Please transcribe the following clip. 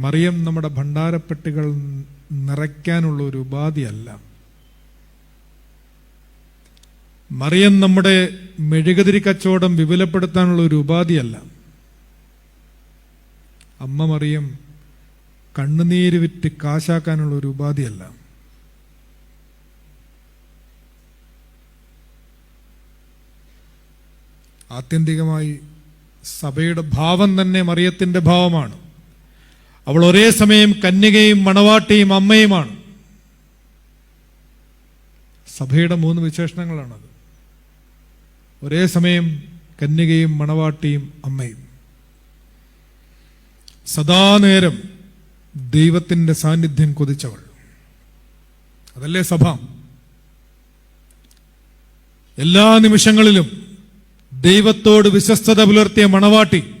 മറിയം നമ്മുടെ ഭണ്ഡാരപ്പെട്ടികൾ നിറയ്ക്കാനുള്ള ഒരു ഉപാധിയല്ല. മറിയം നമ്മുടെ മെഴുകുതിരി കച്ചവടം വിപുലപ്പെടുത്താനുള്ള ഒരു ഉപാധിയല്ല. അമ്മ മറിയം കണ്ണുനീര് വിറ്റ് കാശാക്കാനുള്ള ഒരു ഉപാധിയല്ല. ആത്യന്തികമായി സഭയുടെ ഭാവം തന്നെ മറിയത്തിന്റെ ഭാവമാണ്. അവൾ ഒരേ സമയം കന്യകയും മണവാട്ടിയും അമ്മയുമാണ്. സഭയുടെ മൂന്ന് വിശേഷണങ്ങളാണത്. ഒരേ സമയം കന്യകയും മണവാട്ടിയും അമ്മയും. സദാനേരം ദൈവത്തിന്റെ സാന്നിധ്യം കൊതിച്ചവൾ. അതല്ലേ സഭ? എല്ലാ നിമിഷങ്ങളിലും ദൈവത്തോട് വിശ്വസ്തത പുലർത്തിയ മണവാട്ടി